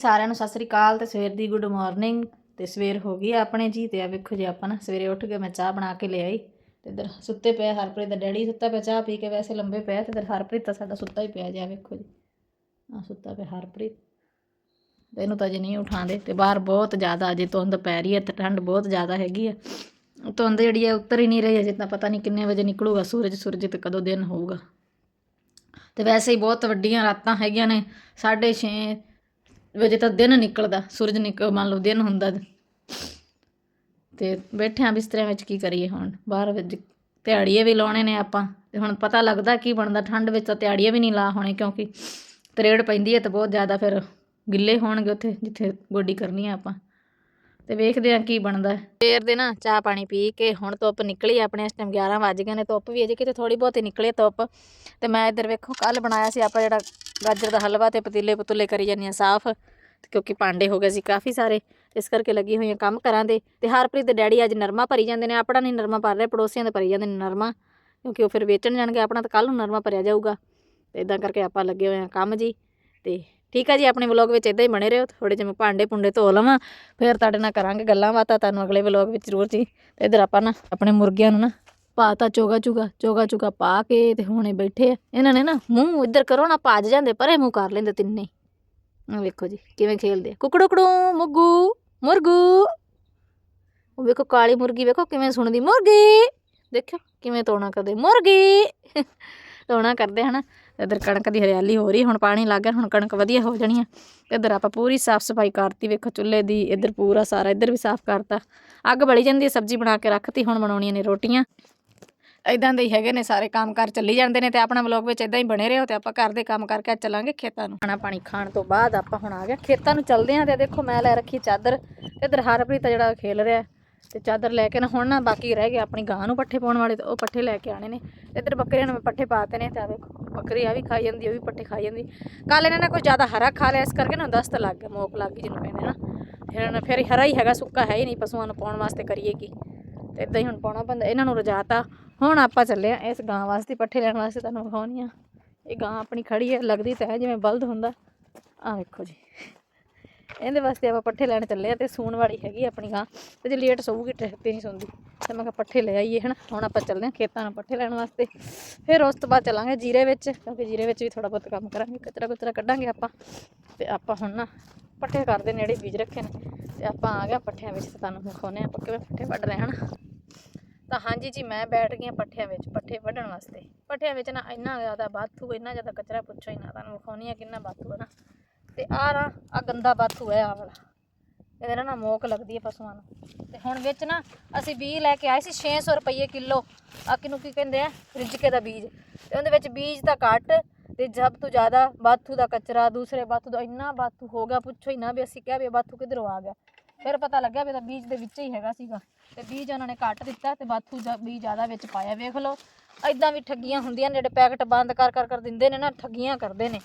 ਸਾਰਿਆਂ ਨੂੰ ਸਤਿ ਸ੍ਰੀ ਅਕਾਲ ਤੇ ਸਵੇਰ ਦੀ ਗੁੱਡ ਮਾਰਨਿੰਗ ਤੇ ਸਵੇਰ ਹੋ ਗਈ ਆ ਆਪਣੇ ਜੀ ਤੇ ਆ ਵੇਖੋ ਜੀ ਆਪਾਂ ਨਾ, ਸਵੇਰੇ ਉੱਠ ਕੇ ਮੈਂ ਚਾਹ ਬਣਾ ਕੇ ਲਿਆਈ ਆਈ ਤੇ ਇਧਰ ਸੁੱਤੇ ਪਿਆ ਹਰਪ੍ਰੀਤ ਦਾ ਡੈਡੀ ਸੁੱਤਾ ਪਿਆ ਚਾਹ ਪੀ ਕੇ ਵੈਸੇ ਲੰਬੇ ਪਿਆ ਤੇ ਇਧਰ ਹਰਪ੍ਰੀਤ ਤਾਂ ਸਾਡਾ ਸੁੱਤਾ ਹੀ ਪਿਆ ਜੀ, ਆ ਵੇਖੋ ਜੀ। ਆ ਸੁੱਤਾ ਪਿਆ ਹਰਪ੍ਰੀਤ। ਤੇ ਇਹਨੂੰ ਤਾਂ ਅਜੇ ਨਹੀਂ ਉਠਾਉਂਦੇ ਤੇ ਬਾਹਰ ਬਹੁਤ ਜ਼ਿਆਦਾ ਅਜੇ ਧੁੰਦ ਪੈ ਰਹੀ ਹੈ ਤੇ ਠੰਡ ਬਹੁਤ ਜ਼ਿਆਦਾ ਹੈਗੀ ਆ। ਧੁੰਦ ਜਿਹੜੀ ਹੈ ਉੱਤਰ ਹੀ ਨਹੀਂ ਰਹੀ ਅਜੇ ਤਾਂ ਪਤਾ ਨਹੀਂ ਕਿੰਨੇ ਵਜੇ ਨਿਕਲੂਗਾ, ਸੂਰਜ ਸੂਰਜ ਤੇ ਕਦੋਂ ਦਿਨ ਹੋਊਗਾ। ਤੇ ਵੈਸੇ ਹੀ ਬਹੁਤ ਵੱਡੀਆਂ ਰਾਤਾਂ ਹੈਗੀਆਂ ਨੇ 6:30 ਵਜੇ ਤਾਂ ਦਿਨ ਨਿਕਲਦਾ, ਸੂਰਜ ਨਿਕਲ ਮੰਨ ਲਓ ਦਿਨ ਹੁੰਦਾ ਤੇ। ਬੈਠਿਆਂ ਆ ਬਿਸਤਰਿਆਂ ਵਿੱਚ ਕੀ ਕਰੀਏ ਹੁਣ? ਬਾਹਰ ਵਿੱਚ ਦਿਹਾੜੀਏ ਵੀ ਲਾਉਣੇ ਨੇ ਆਪਾਂ। ਤੇ ਹੁਣ ਪਤਾ ਲੱਗਦਾ ਕੀ ਬਣਦਾ, ਠੰਡ ਵਿੱਚ ਤਾਂ ਦਿਹਾੜੀਏ ਵੀ ਨਹੀਂ ਲਾ ਹੋਣੇ ਕਿਉਂਕਿ ਤਰੇੜ ਪੈਂਦੀ ਹੈ ਤੇ ਬਹੁਤ ਜ਼ਿਆਦਾ ਫਿਰ ਗਿੱਲੇ ਹੋਣਗੇ ਉੱਥੇ ਜਿੱਥੇ ਗੋਡੀ ਕਰਨੀ ਆ ਆਪਾਂ। ਤੇ ਵੇਖਦੇ ਆ ਕੀ ਬਣਦਾ। ਫੇਰ ਦੇ ਨਾ ਚਾਹ ਪਾਣੀ ਪੀ ਕੇ ਹੁਣ ਧੁੱਪ ਨਿਕਲੀ ਆਪਣੇ ਇਸ ਟਾਈਮ 11 ਵੱਜ ਗਏ ਨੇ, ਧੁੱਪ ਵੀ ਅਜੇ ਕਿਤੇ ਥੋੜੀ ਬਹੁਤੀ ਨਿਕਲੀ ਧੁੱਪ। ਤੇ ਮੈਂ ਇੱਧਰ ਵੇਖੋ ਕੱਲ ਬਣਾਇਆ ਸੀ ਆਪਾਂ ਜਿਹੜਾ ਗਾਜਰ ਦਾ ਹਲਵਾ ਤੇ ਪਤੀਲੇ ਪਤੂਲੇ ਕਰੀ ਜਾਂਦੀਆਂ ਸਾਫ਼, ਤੇ ਕਿਉਂਕਿ ਭਾਂਡੇ ਹੋ ਗਏ ਸੀ ਕਾਫੀ ਸਾਰੇ ਇਸ ਕਰਕੇ ਲੱਗੀ ਹੋਈਆਂ ਕੰਮ ਕਰਾਂ ਦੇ, ਤੇ ਹਰਪ੍ਰੀਤ ਦੇ ਡੈਡੀ ਅੱਜ ਨਰਮਾ ਭਰੀ ਜਾਂਦੇ ਨੇ, ਆਪਣਾ ਨਹੀਂ ਨਰਮਾ ਭਰ ਰਹੇ, ਪੜੋਸੀਆਂ ਦੇ ਭਰੀ ਜਾਂਦੇ ਨੇ ਨਰਮਾ, ਕਿਉਂਕਿ ਉਹ ਫਿਰ ਵੇਚਣ ਜਾਣਗੇ, ਆਪਣਾ ਤਾਂ ਕੱਲ ਨੂੰ ਨਰਮਾ ਭਰਿਆ ਜਾਊਗਾ, ਤੇ ਇਦਾਂ ਕਰਕੇ ਆਪਾਂ ਲੱਗੇ ਹੋਏ ਆ ਕੰਮ ਜੀ, ਤੇ ਠੀਕ ਆ ਜੀ, ਆਪਣੇ ਵਲੌਗ ਵਿੱਚ ਇਦਾਂ ਹੀ ਬਣੇ ਰਹੋ ਥੋੜੇ ਜਿਹਾ ਮੈਂ ਭਾਂਡੇ ਪੁੰਡੇ ਧੋ ਲਵਾਂ, ਫਿਰ ਤੁਹਾਡੇ ਨਾਲ ਕਰਾਂਗੇ ਗੱਲਾਂ ਬਾਤਾਂ, ਤੁਹਾਨੂੰ ਅਗਲੇ ਵਲੌਗ ਵਿੱਚ ਜ਼ਰੂਰ ਜੀ, ਤੇ ਇਧਰ ਆਪਾਂ ਨਾ, ਆਪਣੇ ਮੁਰਗਿਆਂ ਨੂੰ ਨਾ ਪਾਤਾ ਚੋਗਾ ਚੁਗਾ ਚੋਗਾ ਚੁਗਾ ਪਾ ਕੇ ਤੇ ਹੁਣੇ ਬੈਠੇ ਆ। ਇਹਨਾਂ ਨੇ ਨਾ ਮੂੰਹ ਇੱਧਰ ਕਰੋ ਨਾ, ਭੱਜ ਜਾਂਦੇ, ਪਰੇ ਮੂੰਹ ਕਰ ਲੈਂਦੇ ਤਿੰਨੇ। ਆ ਵੇਖੋ ਜੀ, ਕਿਵੇਂ ਖੇਲਦੇ ਆ। ਕੁਕੜੂ ਮੁੱਗੂ, ਮੁਰਗੂ। ਉਹ ਵੇਖੋ ਕਾਲੀ ਮੁਰਗੀ, ਵੇਖੋ ਕਿਵੇਂ ਸੁਣਦੀ। ਮੁਰਗੀ! ਦੇਖਿਓ ਕਿਵੇਂ ਤੋਣਾ ਕਰਦੇ। ਮੁਰਗੀ! ਤੋਣਾ ਕਰਦੇ ਹਨ। ਇਧਰ ਕਣਕ ਦੀ ਹਰਿਆਲੀ ਹੋ ਰਹੀ, ਹੁਣ ਪਾਣੀ ਲੱਗ ਗਿਆ, ਹੁਣ ਕਣਕ ਵਧੀਆ ਹੋ ਜਾਣੀ ਆ। ਇਧਰ ਆਪਾਂ ਪੂਰੀ ਸਾਫ਼ ਸਫ਼ਾਈ ਕਰਤੀ, ਵੇਖੋ ਚੁੱਲ੍ਹੇ ਦੀ, ਇਧਰ ਪੂਰਾ ਸਾਰਾ ਇਧਰ ਵੀ ਸਾਫ਼ ਕਰਤਾ। ਅੱਗ ਬਲੀ ਜਾਂਦੀ ਹੈ ਸਬਜ਼ੀ ਬਣਾ ਕੇ ਰੱਖਤੀ, ਹੁਣ ਬਣਾਉਣੀਆਂ ਨੇ ਰੋਟੀਆਂ। ਇਦਾਂ ਦੇ ਹੀ ਹੈਗੇ ਨੇ, ਸਾਰੇ ਕੰਮ ਕਰ ਚੱਲੀ ਜਾਂਦੇ ਨੇ ਤੇ ਆਪਣਾ ਵਲੌਗ ਵਿੱਚ ਇਦਾਂ ਹੀ ਬਣੇ ਰਹੋ ਤੇ ਆਪਾਂ ਘਰ ਦੇ ਕੰਮ ਕਰਕੇ ਚੱਲਾਂਗੇ ਖੇਤਾਂ ਨੂੰ। ਖਾਣਾ ਪਾਣੀ ਖਾਣ ਤੋਂ ਬਾਅਦ ਆਪਾਂ ਹੁਣ ਆ ਗਏ, ਖੇਤਾਂ ਨੂੰ ਚੱਲਦੇ ਆਂ ਤੇ ਦੇਖੋ ਮੈਂ ਲੈ ਰੱਖੀ ਚਾਦਰ ਇਧਰ ਹਰਪ੍ਰੀਤ ਆ ਜਿਹੜਾ ਖੇਲ ਰਿਹਾ ਤੇ ਚਾਦਰ ਲੈ ਕੇ ਨਾ ਹੁਣ ਨਾ ਬਾਕੀ ਰਹਿ ਗਿਆ ਆਪਣੀ ਗਾਂ ਨੂੰ ਪੱਠੇ ਪਾਉਣ ਵਾਲੇ ਤੇ ਉਹ ਪੱਠੇ ਲੈ ਕੇ ਆਣੇ ਨੇ। ਇੱਧਰ ਬੱਕਰੀਆਂ ਨੂੰ ਮੈਂ ਪੱਠੇ ਪਾਤੇ ਨੇ ਤੇ ਵੇਖੋ ਬੱਕਰੀ ਆ ਵੀ ਖਾਈ ਜਾਂਦੀ, ਉਹ ਵੀ ਪੱਠੇ ਖਾਈ ਜਾਂਦੀ। ਕੱਲ ਇਹਨਾਂ ਨੇ ਕੋਈ ਜ਼ਿਆਦਾ ਹਰਾ ਖਾ ਲਿਆ, ਇਸ ਕਰਕੇ ਨਾ ਦਸਤ ਲੱਗ ਗਿਆ ਮੋਕ ਲੱਗ ਗਈ ਜਿਹਨੂੰ ਕਹਿੰਦੇ ਨਾ। ਫਿਰ ਇਹਨਾਂ- ਫਿਰ ਹਰਾ ਹੀ ਹੈਗਾ, ਸੁੱਕਾ ਹੈ ਹੀ ਨਹੀਂ ਪਸ਼ੂਆਂ ਨੂੰ ਪਾਉਣ ਵਾਸਤੇ ਕਰੀਏ ਕੀ। ਤੇ ਇਦਾਂ ਹੀ ਹੁਣ ਪਾਉਣਾ ਪੈਂਦਾ, ਇਹਨਾਂ ਨੂੰ ਰਜਾਤਾ ਹੁਣ ਆਪਾਂ ਚੱਲੇ ਆ ਇਸ ਗਾਂ ਵਾਸਤੇ, ਪੱਠੇ ਲੈਣ ਵਾਸਤੇ ਤੁਹਾਨੂੰ ਵਿਖਾਉਣੀ ਆ। ਇਹ ਗਾਂ ਆਪਣੀ ਖੜੀ ਹੈ, ਲੱਗਦੀ ਤਾਂ ਹੈ ਜਿਵੇਂ ਬਲਦ ਹੁੰਦਾ। ਆ ਵੇਖੋ ਜੀ। ਇਹਦੇ ਵਾਸਤੇ ਆਪਾਂ ਪੱਠੇ ਲੈਣ ਚੱਲੇ ਆ ਤੇ ਸੂਣ ਵਾਲੀ ਹੈਗੀ ਆਪਣੀ ਗਾਂ। ਤੇ ਜੇ ਲੇਟ ਸੌਊਗੀ 'ਤੇ ਨਹੀਂ ਸੌਂਦੀ। ਤੇ ਮੈਂ ਕਿਹਾ ਪੱਠੇ ਲੈ ਆਈਏ, ਹਨਾ। ਹੁਣ ਆਪਾਂ ਚੱਲਦੇ ਆ ਖੇਤਾਂ ਨੂੰ ਪੱਠੇ ਲੈਣ ਵਾਸਤੇ। ਫਿਰ ਉਸ ਤੋਂ ਬਾਅਦ ਚੱਲਾਂਗੇ ਜੀਰੇ ਵਿੱਚ, ਕਿਉਂਕਿ ਜੀਰੇ ਵਿੱਚ ਵੀ ਥੋੜਾ ਬਹੁਤ ਕੰਮ ਕਰਾਂਗੇ। ਕਚਰਾ ਕੁਚਰਾ ਕੱਢਾਂਗੇ ਆਪਾਂ। ਤੇ ਆਪਾਂ ਹੁਣ ਨਾ ਪੱਠੇ ਕਰਦੇ ਨੇੜੇ ਬੀਜ ਰੱਖੇ ਨੇ। ਤੇ ਆਪਾਂ ਆ ਗਿਆ ਪੱਠਿਆਂ ਵਿੱਚ ਤੇ ਤੁਹਾਨੂੰ ਵਿਖਾਉਂਦੇ ਆ ਆਪਾਂ ਕਿਵੇਂ ਪੱਠੇ ਵੱਢ ਰਹੇ ਹਨ। ਤਾਂ ਹਾਂਜੀ ਜੀ, ਮੈਂ ਬੈਠ ਗਈ ਹਾਂ ਪੱਠਿਆਂ ਵਿੱਚ, ਪੱਠੇ ਵੱਢਣ ਵਾਸਤੇ। ਪੱਠਿਆਂ ਵਿੱਚ ਨਾ ਇੰਨਾ ਜ਼ਿਆਦਾ ਬਾਥੂ, ਇੰਨਾ ਜ਼ਿਆਦਾ ਕਚਰਾ ਪੁੱਛੋ ਹੀ ਨਾ, ਤੁਹਾਨੂੰ ਵਿਖਾਉਣੀ ਆ ਕਿੰਨਾ ਬਾਥੂ ਹੈ ਨਾ। ਤੇ ਆਹ ਨਾ ਆ ਗੰਦਾ ਬਾਥੂ ਹੈ ਆਹ ਵਾਲਾ। ਇਹਦੇ ਨਾਲ ਨਾ ਮੋਕ ਲੱਗਦੀ ਹੈ ਪਸ਼ੂਆਂ ਨੂੰ। ਤੇ ਹੁਣ ਵਿੱਚ ਨਾ ਅਸੀਂ ਬੀਜ ਲੈ ਕੇ ਆਏ ਸੀ 600 ਰੁਪਏ ਕਿਲੋ। ਆ ਕਿਨੂੰ ਕੀ ਕਹਿੰਦੇ ਆ? ਰਿਜਕੇ ਦਾ ਬੀਜ। ਤੇ ਉਹਦੇ ਵਿੱਚ ਬੀਜ ਤਾਂ ਘੱਟ, ਤੇ ਸਭ ਤੋਂ ਜ਼ਿਆਦਾ ਬਾਥੂ ਦਾ ਕਚਰਾ, ਦੂਸਰੇ ਬਾਥੂ ਦਾ ਇੰਨਾ ਬਾਥੂ ਹੋ ਗਿਆ, ਪੁੱਛੋ ਹੀ ਨਾ ਵੀ ਅਸੀਂ ਕਿਹਾ ਵੀ ਬਾਥੂ ਕਿੱਧਰੋਂ ਆ ਗਿਆ। ਫਿਰ ਪਤਾ ਲੱਗਿਆ ਵੀ ਤਾਂ ਬੀਜ ਦੇ ਵਿੱਚ ਹੀ ਹੈਗਾ ਸੀਗਾ। ਤੇ ਬੀਜ ਉਹਨਾਂ ਨੇ ਘੱਟ ਦਿੱਤਾ ਤੇ ਬਾਥੂ ਦਾ ਬੀਜ ਜ਼ਿਆਦਾ ਵਿੱਚ ਪਾਇਆ। ਵੇਖ ਲਓ ਐਦਾਂ ਵੀ ਠੱਗੀਆਂ ਹੁੰਦੀਆਂ ਨੇ, ਜਿਹੜੇ ਪੈਕਟ ਬੰਦ ਕਰ ਕਰ ਕਰ ਦਿੰਦੇ ਨੇ ਨਾ, ਠੱਗੀਆਂ ਕਰਦੇ ਨੇ।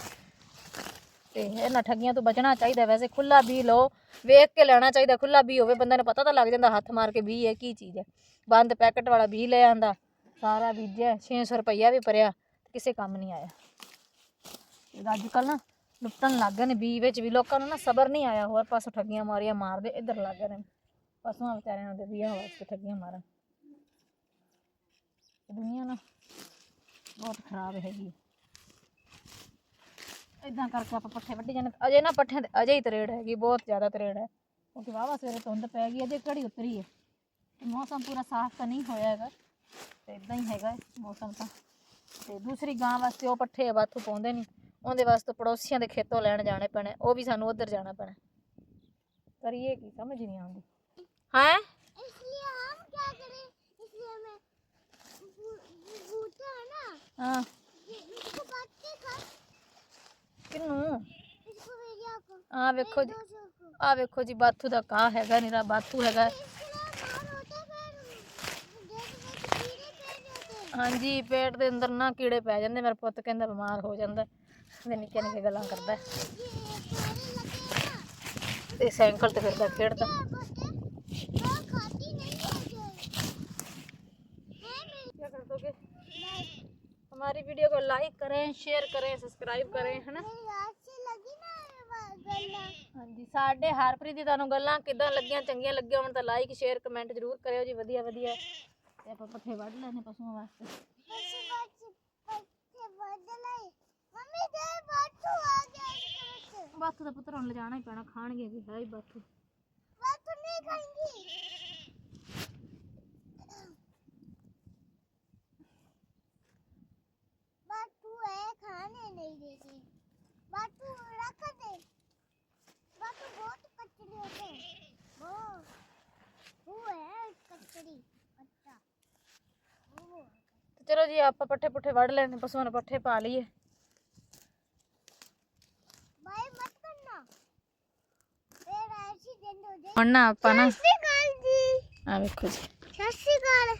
ਤੇ ਇਹਨਾਂ ਠੱਗੀਆਂ ਤੋਂ ਬਚਣਾ ਚਾਹੀਦਾ ਵੈਸੇ ਖੁੱਲਾ ਬੀ ਲਓ, ਵੇਖ ਕੇ ਲੈਣਾ ਚਾਹੀਦਾ। ਖੁੱਲਾ ਬੀ ਹੋਵੇ, ਬੰਦੇ ਨੂੰ ਪਤਾ ਤਾਂ ਲੱਗ ਜਾਂਦਾ ਹੱਥ ਮਾਰ ਕੇ ਬੀ ਹੈ ਕੀ ਚੀਜ਼ ਹੈ। ਬੰਦ ਪੈਕਟ ਵਾਲਾ ਬੀ ਲੈ ਆਂਦਾ। ਸਾਰਾ ਬੀਜਿਆ 600 ਰੁਪਈਆ ਵੀ ਭਰਿਆ ਕਿਸੇ ਕੰਮ ਨਹੀਂ ਆਇਆ। ਅੱਜ ਕੱਲ ਨਾ ਲੁੱਟਣ ਲੱਗ ਗਏ ਨੇ ਬੀ ਵਿੱਚ ਵੀ। ਲੋਕਾਂ ਨੂੰ ਨਾ ਸਬਰ ਨਹੀਂ ਆਇਆ, ਹੋਰ ਪਾਸੋਂ ਠੱਗੀਆਂ ਮਾਰੀਆਂ ਮਾਰਦੇ, ਇੱਧਰ ਲੱਗ ਗਏ ਨੇ। ਪਸ਼ੂਆਂ ਵਿਚਾਰਿਆਂ ਦੇ ਵੀਆਂ ਵਾਸਤੇ ਠੱਗੀਆਂ ਮਾਰਨ। ਦੁਨੀਆ ਨਾ ਬਹੁਤ ਖਰਾਬ ਹੈਗੀ। ਇਦਾਂ ਕਰਕੇ ਆਪਾਂ ਪੱਠੇ ਵੱਢੀ ਜਾਂਦੇ ਅਜੇ ਨਾ ਪੱਠਿਆਂ ਤੇ ਅਜੇ ਹੀ ਤਰੇੜ ਹੈਗੀ, ਬਹੁਤ ਜ਼ਿਆਦਾ ਤਰੇੜ ਹੈ। ਕਿਉਂਕਿ ਵਾਵਾ ਸਵੇਰੇ ਧੁੰਦ ਪੈ ਗਈ, ਅਜੇ ਘੜੀ ਉਤਰੀ ਹੈ। ਤੇ ਮੌਸਮ ਪੂਰਾ ਸਾਫ਼ ਤਾਂ ਨਹੀਂ ਹੋਇਆ ਹੈਗਾ, ਤੇ ਇਦਾਂ ਹੀ ਹੈਗਾ ਮੌਸਮ ਤਾਂ। ਤੇ ਦੂਸਰੀ ਗਾਂ ਵਾਸਤੇ ਉਹ ਪੱਠੇ ਬਾਥੂ ਪਾਉਂਦੇ ਨਹੀਂ। ਉਹਦੇ ਵਾਸਤੇ ਪੜੋਸੀਆਂ ਦੇ ਖੇਤੋਂ ਲੈਣ ਜਾਣੇ ਪੈਣੇ ਉਹ ਵੀ ਸਾਨੂੰ ਉੱਧਰ ਜਾਣਾ ਪੈਣਾ ਕਰੀਏ ਕੀ ਸਮਝ ਨਹੀਂ ਆਉਂਦੀ ਹੈ इसलिए हम क्या करें इसलिए हमें भू- भूता है ना ਹਾਂ ये इसको काट के खा ਕਿੰਨੂੰ इसको भेजा को ਆ ਵੇਖੋ ਜੀ दो सौ को ਆ ਵੇਖੋ ਜੀ ਬਾਥੂ ਦਾ ਕਾਂ ਹੈਗਾ ਨਿਰਾ ਬਾਥੂ ਹੈਗਾ इसलिए मार होता है फिर देख में कीड़े पैर जाते हैं ਹਾਂਜੀ ਪੇਟ ਦੇ ਅੰਦਰ ਨਾ ਕੀੜੇ ਪੈ ਜਾਂਦੇ ਮੇਰਾ ਪੁੱਤ ਕਹਿੰਦਾ ਬਿਮਾਰ ਹੋ ਜਾਂਦਾ ਤੇ ਨਿੱਕੇ ਨਿੱਕੇ ਗੱਲਾਂ ਕਰਦਾ ये सारे लगे हैं ना ਤੇ ਸਾਈਕਲ ਤੇ ਫਿਰਦਾ ਖੇਡਦਾ क्या बोलते वो खाती नहीं है जो है मेरी क्या कर दोगे हमारी वीडियो को लाइक करें शेयर करें सब्सक्राइब करें है ना मेरी अच्छी लगी ना ये बात ਗੱਲਾਂ ਹਾਂਜੀ ਸਾਡੇ ਹਰਪ੍ਰੀਤ ਦੀ ਤੁਹਾਨੂੰ ਗੱਲਾਂ ਕਿਦਾਂ ਲੱਗੀਆਂ ਚੰਗੀਆਂ ਲੱਗੀਆਂ ਹੋਣ ਤਾਂ ਲਾਈਕ ਸ਼ੇਅਰ ਕਮੈਂਟ ਜ਼ਰੂਰ ਕਰਿਓ ਜੀ ਵਧੀਆ ਵਧੀਆ ਤੇ ਆਪਾਂ ਪੱਠੇ ਵੱਢ ਲੈਣੇ ਪਸ਼ੂਆਂ ਵਾਸਤੇ ਪਸ਼ੂ ਬੱਚੇ ਪੱਠੇ ਵੱਢ ਲਏ ਮੰਮੀ ਦੇ ਬਾਟੂ ਆ ਗਿਆ ਇਸ ਵਿੱਚ ਬਾਥੂ ਦਾ ਪੁੱਤਰ ਹੁਣ ਲਿਜਾਣਾ ਹੀ ਪੈਣਾ ਖਾਣਗੇ ਵੀ ਹੈ ਹੀ ਬਾਥੂ ਬਾਟੂ ਨਹੀਂ ਖਾਂਗੀ ਬਾਟੂ ਹੈ ਖਾਣੇ ਨਹੀਂ ਦੇਗੀ ਬਾਟੂ ਰੱਖ ਦੇ ਬਾਟੂ ਬਹੁਤ ਕਚੜੀ ਹੋਤੇ ਬਹੁਤ ਉਹ ਹੈ ਕਚੜੀ ਅੱਛਾ ਉਹ ਤੇ ਚਲੋ ਜੀ ਆਪਾਂ ਪੱਠੇ ਪੁੱਠੇ ਵੱਢ ਲੈਣੇ ਪਸ਼ੂਆਂ ਨੂੰ ਪੱਠੇ ਪਾ ਲਈਏ ਬਾਈ ਮਤ ਕਰਨਾ ਫੇਰ ਐਸੀ ਦਿਨ ਹੋ ਜਾਏ ਹੁਣ ਨਾ ਆਪਾਂ ਨਾ ਸਤਿ ਸ਼੍ਰੀ ਅਕਾਲ ਜੀ ਆ ਵੇਖੋ ਜੀ ਸਤਿ ਸ਼੍ਰੀ ਅਕਾਲ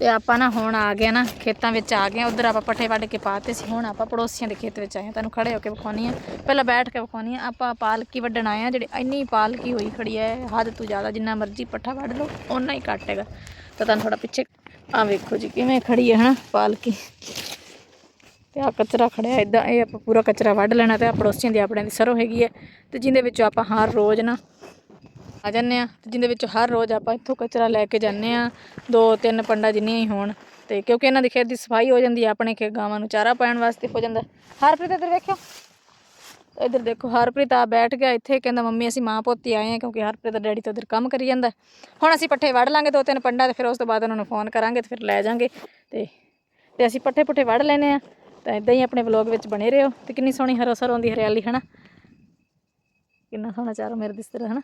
ਤੇ ਆਪਾਂ ਨਾ ਹੁਣ ਆ ਗਏ ਨਾ ਖੇਤਾਂ ਵਿੱਚ ਆ ਗਏ ਉਧਰ ਆਪਾਂ ਪੱਠੇ ਵੱਢ ਕੇ ਪਾਤੇ ਸੀ ਹੁਣ ਆਪਾਂ ਪੜੋਸੀਆਂ ਦੇ ਖੇਤ ਵਿੱਚ ਆਏ ਹਾਂ ਤੁਹਾਨੂੰ ਖੜੇ ਹੋ ਕੇ ਵਿਖਾਉਣੀ ਆ ਪਹਿਲਾਂ ਬੈਠ ਕੇ ਵਿਖਾਉਣੀ ਆ ਆਪਾਂ ਪਾਲਕੀ ਵੱਢਣ ਆਏ ਆ ਜਿਹੜੇ ਇੰਨੀ ਪਾਲਕੀ ਹੋਈ ਖੜੀ ਹੈ ਹੱਦ ਤੋਂ ਜ਼ਿਆਦਾ ਜਿੰਨਾ ਮਰਜ਼ੀ ਪੱਠਾ ਵੱਢ ਲਓ ਓਨਾ ਹੀ ਘੱਟ ਹੈਗਾ ਤਾਂ ਤੁਹਾਨੂੰ ਥੋੜਾ ਪਿੱਛੇ ਆ ਵੇਖੋ ਜੀ ਕਿਵੇਂ ਖੜੀ ਹੈ ਹਨਾ ਪਾਲਕੀ ਤੇ ਆ ਕਚਰਾ ਖੜਿਆ ਇਦਾਂ ਇਹ ਆਪਾਂ ਪੂਰਾ ਕਚਰਾ ਵੱਢ ਲੈਣਾ ਤੇ ਆ ਪੜੋਸੀਆਂ ਦੀ ਆਪਣੇ ਦੀ ਸਰੋਂ ਹੈਗੀ ਹੈ ਤੇ ਜਿੰਦੇ ਵਿੱਚੋਂ ਆਪਾਂ ਹਰ ਰੋਜ਼ ਨਾ ਆ ਜਾਂਦੇ ਆ ਤੇ ਜਿੰਦੇ ਵਿੱਚੋਂ ਹਰ ਰੋਜ਼ ਆਪਾਂ ਇੱਥੋਂ ਕਚਰਾ ਲੈ ਕੇ ਜਾਂਦੇ ਆ ਦੋ ਤਿੰਨ ਪੰਡਾ ਜਿੰਨੀਆਂ ਹੀ ਹੋਣ, ਤੇ ਕਿਉਂਕਿ ਇਹਨਾਂ ਦੀ ਖੇਤ ਦੀ ਸਫ਼ਾਈ ਹੋ ਜਾਂਦੀ ਆ ਆਪਣੇ ਖੇ ਗਾਵਾਂ ਨੂੰ ਚਾਰਾ ਪਾਉਣ ਵਾਸਤੇ ਹੋ ਜਾਂਦਾ। ਹਰਪ੍ਰੀਤ ਇੱਧਰ ਵੇਖਿਓ। ਇੱਧਰ ਦੇਖੋ, ਹਰਪ੍ਰੀਤ ਆ ਬੈਠ ਗਿਆ ਇੱਥੇ, ਕਹਿੰਦਾ, ਮੰਮੀ, ਅਸੀਂ ਮਾਂ ਪੋਤੀ ਆਏ ਆ ਕਿਉਂਕਿ ਹਰਪ੍ਰੀਤ ਦਾ ਡੈਡੀ ਤਾਂ ਉੱਧਰ ਕੰਮ ਕਰੀ ਜਾਂਦਾ। ਹੁਣ ਅਸੀਂ ਪੱਠੇ ਵੱਢ ਲਾਂਗੇ ਦੋ ਤਿੰਨ ਪੰਡਾ ਤੇ, ਫਿਰ ਉਸ ਤੋਂ ਬਾਅਦ ਉਹਨਾਂ ਨੂੰ ਫੋਨ ਕਰਾਂਗੇ ਤੇ ਫਿਰ ਲੈ ਜਾਾਂਗੇ ਤੇ ਤੇ ਅਸੀਂ ਪੱਠੇ ਪੁੱਠੇ ਵੱਢ ਲੈਨੇ ਆ ਤਾਂ ਇਦਾਂ ਹੀ ਆਪਣੇ ਵਲੌਗ ਵਿੱਚ ਬਣੇ ਰਹੋ ਤੇ ਕਿੰਨੀ ਸੋਹਣੀ ਹਰੋ ਸਰੋਂ ਦੀ ਹਰਿਆਲੀ, ਹਨਾ? ਕਿੰਨਾ ਸੋਹਣਾ ਚਾਰਾ ਮੇਰੇ ਦਿਸ ਰਿਹਾ, ਹਨਾ?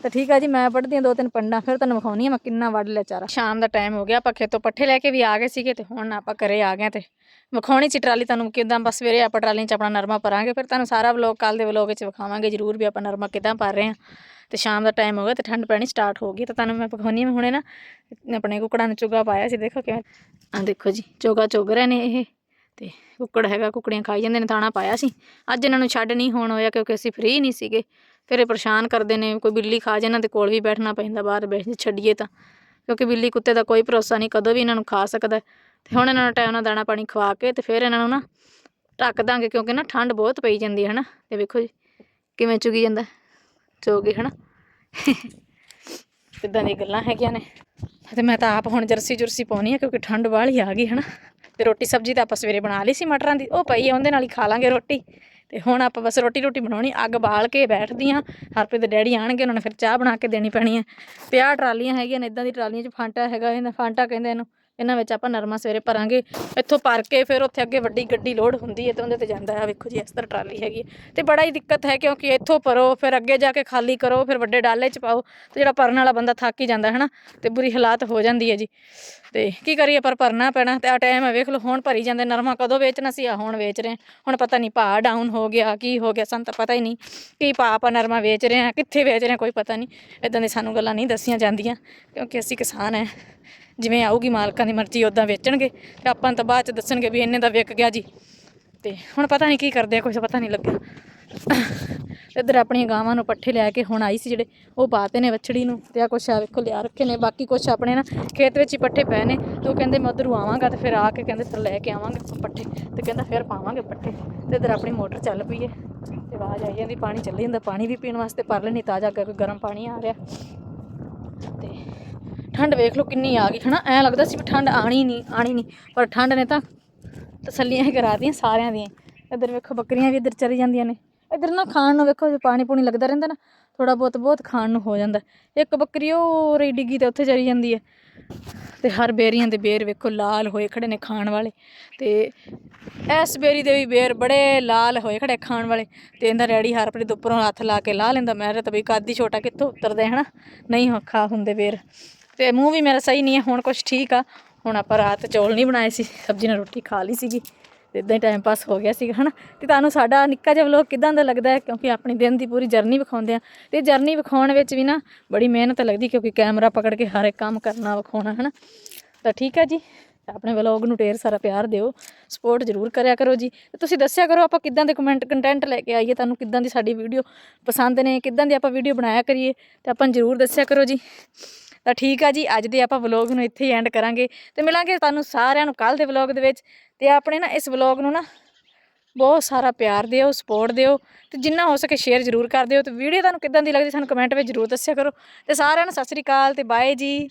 ਤਾਂ ਠੀਕ ਆ ਜੀ, ਮੈਂ ਵੱਢਦੀ ਹਾਂ ਦੋ ਤਿੰਨ ਪੰਡਾ, ਫਿਰ ਤੁਹਾਨੂੰ ਵਿਖਾਉਣੀ ਆ ਮੈਂ ਕਿੰਨਾ ਵੱਢ ਲਿਆ ਚਾਰਾ। ਸ਼ਾਮ ਦਾ ਟਾਈਮ ਹੋ ਗਿਆ, ਆਪਾਂ ਖੇਤੋਂ ਪੱਠੇ ਲੈ ਕੇ ਵੀ ਆ ਗਏ ਸੀਗੇ ਤੇ ਹੁਣ ਆਪਾਂ ਘਰੇ ਆ ਗਏ ਤੇ ਵਿਖਾਉਣੀ ਸੀ ਟਰਾਲੀ ਤੁਹਾਨੂੰ ਕਿਦਾਂ ਬਸ ਸਵੇਰੇ ਆਪਾਂ ਟਰਾਲੀ 'ਚ ਆਪਣਾ ਨਰਮਾ ਭਰਾਂਗੇ, ਫਿਰ ਤੁਹਾਨੂੰ ਸਾਰਾ ਵਲੌਗ ਕੱਲ ਦੇ ਵਲੌਗ 'ਚ ਵਿਖਾਵਾਂਗੇ, ਜ਼ਰੂਰ ਵੀ ਆਪਾਂ ਨਰਮਾ ਕਿਦਾਂ ਭਰ ਰਹੇ ਹਾਂ ਤੇ ਸ਼ਾਮ ਦਾ ਟਾਈਮ ਹੋ ਗਿਆ ਤੇ ਠੰਡ ਪੈਣੀ ਸਟਾਰਟ ਹੋ ਗਈ, ਤਾਂ ਤੁਹਾਨੂੰ ਮੈਂ ਵਿਖਾਉਣੀ ਆ ਹੁਣੇ ਨਾ ਆਪਣੇ ਕੁੱਕੜਾਂ ਨੂੰ ਚੁਗਾ ਪਾਇਆ ਸੀ, ਦੇਖੋ ਕਿਵੇਂ। ਆ ਦੇਖੋ ਜੀ, ਚੋਗਾ ਚੁਗ ਰਹੇ ਨੇ ਇਹ। ਤੇ ਕੁੱਕੜ ਹੈਗਾ, ਕੁੱਕੜੀਆਂ ਖਾਈ ਜਾਂਦੇ ਨੇ, ਦਾਣਾ ਪਾਇਆ ਸੀ। ਅੱਜ ਇਹਨਾਂ ਨੂੰ ਛੱਡ ਨਹੀਂ, ਹੋਣ ਹੋਇਆ ਕਿਉਂਕਿ ਅਸੀਂ ਫ੍ਰੀ ਨਹੀਂ ਸੀਗੇ। ਫਿਰ ਇਹ ਪਰੇਸ਼ਾਨ ਕਰਦੇ ਨੇ, ਕੋਈ ਬਿੱਲੀ ਖਾ ਜੇ ਇਹਨਾਂ ਦੇ ਕੋਲ ਵੀ ਬੈਠਣਾ ਪੈਂਦਾ, ਬਾਹਰ ਬੈਠ ਛੱਡੀਏ ਤਾਂ। ਕਿਉਂਕਿ ਬਿੱਲੀ ਕੁੱਤੇ ਦਾ ਕੋਈ ਭਰੋਸਾ ਨਹੀਂ, ਕਦੋਂ ਵੀ ਇਹਨਾਂ ਨੂੰ ਖਾ ਸਕਦਾ। ਹੈ। ਤੇ ਹੁਣ ਇਹਨਾਂ ਨੂੰ ਟਾਈਮ ਨਾਲ ਦਾਣਾ ਪਾਣੀ ਖਵਾ ਕੇ ਤੇ ਫਿਰ ਇਹਨਾਂ ਨੂੰ ਨਾ ਢੱਕ ਦਾਂਗੇ, ਕਿਉਂਕਿ ਨਾ ਠੰਡ ਬਹੁਤ ਪਈ ਜਾਂਦੀ ਹੈ ਨਾ ਤੇ ਵੇਖੋ ਜੀ, ਕਿਵੇਂ ਚੁਗੀ ਜਾਂਦਾ, ਚੋਗੇ, ਹਨਾ? ਇਦਾਂ ਦੀਆਂ ਗੱਲਾਂ ਹੈਗੀਆਂ ਨੇ। ਤੇ ਮੈਂ ਤਾਂ ਆਪ ਹੁਣ ਜਰਸੀ ਜੁਰਸੀ ਪਾਉਣੀ ਆ, ਕਿਉਂਕਿ ਠੰਡ ਵਾਲੀ ਆ ਗਈ, ਹਨਾ? ਤੇ ਰੋਟੀ ਸਬਜ਼ੀ ਤਾਂ ਆਪਾਂ ਸਵੇਰੇ ਬਣਾ ਲਈ ਸੀ ਮਟਰਾਂ ਦੀ, ਉਹ ਪਈ ਆ, ਉਹਦੇ ਨਾਲ ਹੀ ਖਾ ਲਾਂਗੇ ਰੋਟੀ। ਤੇ ਹੁਣ ਆਪਾਂ ਬਸ ਰੋਟੀ ਰੋਟੀ ਬਣਾਉਣੀ, ਅੱਗ ਬਾਲ ਕੇ ਬੈਠਦੀ ਹਾਂ ਹਰਪ੍ਰੀਤ ਦੇ ਡੈਡੀ ਆਣਗੇ ਉਹਨਾਂ ਨੇ ਫਿਰ ਚਾਹ ਬਣਾ ਕੇ ਦੇਣੀ ਪੈਣੀ ਹੈ ਤੇ ਆਹ ਟਰਾਲੀਆਂ ਹੈਗੀਆਂ ਨੇ ਇਦਾਂ ਦੀ ਟਰਾਲੀਆਂ 'ਚ ਫਾਂਟਾ ਹੈਗਾ, ਇਹਨਾਂ ਫਾਂਟਾ ਕਹਿੰਦੇ ਇਹਨੂੰ। ਇਹਨਾਂ ਵਿੱਚ ਆਪਾਂ ਨਰਮਾ ਸਵੇਰੇ ਭਰਾਂਗੇ। ਇੱਥੋਂ ਭਰ ਕੇ ਫਿਰ ਉੱਥੇ ਅੱਗੇ ਵੱਡੀ ਗੱਡੀ ਲੋਡ ਹੁੰਦੀ ਹੈ ਤੇ ਉਹਦੇ ਤੇ ਜਾਂਦਾ ਹੈ। ਵੇਖੋ ਜੀ, ਇਸ ਤਰ੍ਹਾਂ ਟਰਾਲੀ ਹੈਗੀ ਹੈ। ਤੇ ਬੜਾ ਹੀ ਦਿੱਕਤ ਹੈ ਕਿਉਂਕਿ ਇੱਥੋਂ ਭਰੋ, ਫਿਰ ਅੱਗੇ ਜਾ ਕੇ ਖਾਲੀ ਕਰੋ, ਫਿਰ ਵੱਡੇ ਡਾਲੇ 'ਚ ਪਾਓ ਤੇ ਜਿਹੜਾ ਭਰਨ ਵਾਲਾ ਬੰਦਾ ਥੱਕ ਹੀ ਜਾਂਦਾ ਹੈ ਨਾ ਤੇ ਬੁਰੀ ਹਾਲਾਤ ਹੋ ਜਾਂਦੀ ਹੈ ਜੀ। ਤੇ ਕੀ ਕਰੀਏ, ਪਰ ਭਰਨਾ ਪੈਣਾ ਤੇ ਆ ਟਾਈਮ ਹੈ, ਵੇਖ ਲਓ, ਹੁਣ ਭਰੀ ਜਾਂਦੇ ਨਰਮਾ ਕਦੋਂ ਵੇਚਣਾ ਸੀ ਆ ਹੁਣ ਵੇਚ ਰਹੇ ਹੁਣ ਪਤਾ ਨਹੀਂ ਭਾਅ ਡਾਊਨ ਹੋ ਗਿਆ, ਕੀ ਹੋ ਗਿਆ, ਸਾਨੂੰ ਤਾਂ ਪਤਾ ਹੀ ਨਹੀਂ ਕੀ ਭਾਅ ਆਪਾਂ ਨਰਮਾ ਵੇਚ ਰਹੇ ਹਾਂ, ਕਿੱਥੇ ਵੇਚ ਰਹੇ ਹਾਂ, ਕੋਈ ਪਤਾ ਨਹੀਂ। ਇਦਾਂ ਦੀ ਸਾਨੂੰ ਗੱਲਾਂ ਨਹੀਂ ਦੱਸੀਆਂ ਜਾਂਦੀਆਂ ਕਿਉਂਕਿ ਅਸੀਂ ਕਿਸਾਨ ਹੈ। ਜਿਵੇਂ ਆਊਗੀ, ਮਾਲਕਾਂ ਦੀ ਮਰਜ਼ੀ ਉਦਾਂ ਵੇਚਣਗੇ ਤੇ ਆਪਾਂ ਤਾਂ ਬਾਅਦ ਚ ਦੱਸਣਗੇ ਵੀ ਇੰਨੇ ਦਾ ਵਿਕ ਗਿਆ ਜੀ। ਤੇ ਹੁਣ ਪਤਾ ਨਹੀਂ ਕੀ ਕਰਦੇ ਆ ਕੁਝ ਪਤਾ ਨਹੀਂ ਲੱਗਿਆ। ਇੱਧਰ ਆਪਣੀਆਂ ਗਾਵਾਂ ਨੂੰ ਪੱਠੇ ਲਿਆ ਕੇ ਹੁਣ ਆਈ ਸੀ ਜਿਹੜੇ, ਉਹ ਪਾਤੇ ਨੇ ਵਛੜੀ ਨੂੰ ਤੇ ਆ ਕੁਛ ਆ ਵੇਖੋ, ਲਿਆ ਰੱਖੇ ਨੇ। ਬਾਕੀ ਕੁਛ ਆਪਣੇ ਨਾ ਖੇਤ ਵਿੱਚ ਹੀ ਪੱਠੇ ਪਏ ਨੇ ਤੇ ਉਹ ਕਹਿੰਦੇ ਮੈਂ ਉੱਧਰੋਂ ਆਵਾਂਗਾ ਤੇ ਫਿਰ ਆ ਕੇ ਕਹਿੰਦੇ ਫਿਰ ਲੈ ਕੇ ਆਵਾਂਗੇ ਆਪਾਂ ਪੱਠੇ ਤੇ ਕਹਿੰਦਾ ਫਿਰ ਪਾਵਾਂਗੇ ਪੱਠੇ। ਤੇ ਇੱਧਰ ਆਪਣੀ ਮੋਟਰ ਚੱਲ ਪਈ ਹੈ ਤੇ ਆਵਾਜ਼ ਆਈ ਜਾਂਦੀ, ਪਾਣੀ ਚੱਲੀ ਜਾਂਦਾ, ਪਾਣੀ ਵੀ ਪੀਣ ਵਾਸਤੇ ਪਰ ਲੈਣੀ ਤਾਜ਼ਾ ਗ- ਗਰਮ ਪਾਣੀ ਆ ਰਿਹਾ। ਤੇ ਠੰਡ ਵੇਖ ਲਓ ਕਿੰਨੀ ਆ ਗਈ, ਹਨਾ? ਐ ਲੱਗਦਾ ਸੀ ਵੀ ਠੰਡ ਆਣੀ ਨਹੀਂ ਆਣੀ ਨਹੀਂ, ਪਰ ਠੰਡ ਨੇ ਤਾਂ ਤਸੱਲੀਆਂ ਹੀ ਕਰਾ ਦੀਆਂ ਸਾਰਿਆਂ ਦੀਆਂ। ਇੱਧਰ ਵੇਖੋ, ਬੱਕਰੀਆਂ ਵੀ ਇੱਧਰ ਚਰੀ ਜਾਂਦੀਆਂ ਨੇ। ਇੱਧਰ ਨਾ ਖਾਣ ਨੂੰ ਵੇਖੋ, ਜੇ ਪਾਣੀ ਪੂਣੀ ਲੱਗਦਾ ਰਹਿੰਦਾ ਨਾ ਥੋੜਾ ਬਹੁਤ ਬਹੁਤ ਖਾਣ ਨੂੰ ਹੋ ਜਾਂਦਾ। ਇੱਕ ਬੱਕਰੀ ਉਹ ਰਹੀ ਡਿੱਗੀ ਤੇ ਉੱਥੇ ਚਰੀ ਜਾਂਦੀ ਹੈ। ਤੇ ਹਰ ਬੇਰੀਆਂ ਦੇ ਬੇਰ ਵੇਖੋ, ਲਾਲ ਹੋਏ ਖੜੇ ਨੇ ਖਾਣ ਵਾਲੇ। ਤੇ ਇਸ ਬੇਰੀ ਦੇ ਵੀ ਬੇਰ ਬੜੇ ਲਾਲ ਹੋਏ ਖੜੇ ਖਾਣ ਵਾਲੇ। ਤੇ ਇਹਦਾ ਰੈਡੀ ਹਰਪ੍ਰੀਤ ਉੱਪਰੋਂ ਹੱਥ ਲਾ ਕੇ ਲਾ ਲੈਂਦਾ। ਮੈਂ ਤਾਂ ਵੀ ਕਾਦੀ ਛੋਟਾ, ਕਿੱਥੋਂ ਉਤਰਦੇ ਹਨਾ? ਨਹੀਂ ਖਾ ਹੁੰਦੇ ਬੇਰ। ਤੇ ਮੂੰਹ ਵੀ ਮੇਰਾ ਸਹੀ ਨਹੀਂ ਹੈ, ਹੁਣ ਕੁਛ ਠੀਕ ਆ। ਹੁਣ ਆਪਾਂ ਰਾਤ ਚੌਲ ਨਹੀਂ ਬਣਾਏ ਸੀ, ਸਬਜ਼ੀ ਨਾਲ ਰੋਟੀ ਖਾ ਲਈ ਸੀਗੀ। ਤੇ ਇਦਾਂ ਹੀ ਟਾਈਮ ਪਾਸ ਹੋ ਗਿਆ ਸੀਗਾ, ਹਨਾ? ਤੇ ਤੁਹਾਨੂੰ ਸਾਡਾ ਨਿੱਕਾ ਜਿਹਾ ਵਲੋਗ ਕਿਦਾਂ ਦਾ ਲੱਗਦਾ ਹੈ? ਕਿਉਂਕਿ ਆਪਣੀ ਦਿਨ ਦੀ ਪੂਰੀ ਜਰਨੀ ਵਿਖਾਉਂਦੇ ਆ ਤੇ ਜਰਨੀ ਵਿਖਾਉਣ ਵਿੱਚ ਵੀ ਨਾ ਬੜੀ ਮਿਹਨਤ ਲੱਗਦੀ, ਕਿਉਂਕਿ ਕੈਮਰਾ ਪਕੜ ਕੇ ਹਰ ਇੱਕ ਕੰਮ ਕਰਨਾ, ਵਿਖਾਉਣਾ, ਹਨਾ? ਤਾਂ ਠੀਕ ਹੈ ਜੀ। ਆਪਣੇ ਵਲੋਗ ਨੂੰ ਢੇਰ ਸਾਰਾ ਪਿਆਰ ਦਿਓ। ਸਪੋਰਟ ਜ਼ਰੂਰ ਕਰਿਆ ਕਰੋ ਜੀ। ਤੇ ਤੁਸੀਂ ਦੱਸਿਆ ਕਰੋ ਆਪਾਂ ਕਿੱਦਾਂ ਦੇ ਕਮੈਂਟ ਕੰਟੈਂਟ ਲੈ ਕੇ ਆਈਏ, ਤੁਹਾਨੂੰ ਕਿੱਦਾਂ ਦੀ ਸਾਡੀ ਵੀਡੀਓ ਪਸੰਦ ਨੇ, ਕਿੱਦਾਂ ਦੀ ਆਪਾਂ ਵੀਡੀਓ ਬਣਾਇਆ ਕਰੀਏ, ਤੇ ਆਪਾਂ ਜ਼ਰੂਰ ਦੱਸਿਆ ਕਰੋ ਜੀ। ਤਾਂ ਠੀਕ ਆ ਜੀ, ਅੱਜ ਦੇ ਆਪਾਂ ਵਲੋਗ ਨੂੰ ਇੱਥੇ ਹੀ ਐਂਡ ਕਰਾਂਗੇ ਤੇ ਮਿਲਾਂਗੇ ਤੁਹਾਨੂੰ ਸਾਰਿਆਂ ਨੂੰ ਕੱਲ ਦੇ ਵਲੋਗ ਦੇ ਵਿੱਚ ਤੇ ਆਪਣੇ ਨਾ ਇਸ ਵਲੋਗ ਨੂੰ ਨਾ ਬਹੁਤ ਸਾਰਾ ਪਿਆਰ ਦਿਓ ਸਪੋਰਟ ਦਿਓ ਤੇ ਜਿੰਨਾ ਹੋ ਸਕੇ ਸ਼ੇਅਰ ਜ਼ਰੂਰ ਕਰ ਦਿਓ ਤੇ ਵੀਡੀਓ ਤੁਹਾਨੂੰ ਕਿੱਦਾਂ ਦੀ ਲੱਗਦੀ ਸਾਨੂੰ ਕਮੈਂਟ ਵਿੱਚ ਜ਼ਰੂਰ ਦੱਸਿਆ ਕਰੋ ਤੇ ਸਾਰਿਆਂ ਨੂੰ ਸਤਿ ਸ੍ਰੀ ਅਕਾਲ ਤੇ ਬਾਏ ਜੀ।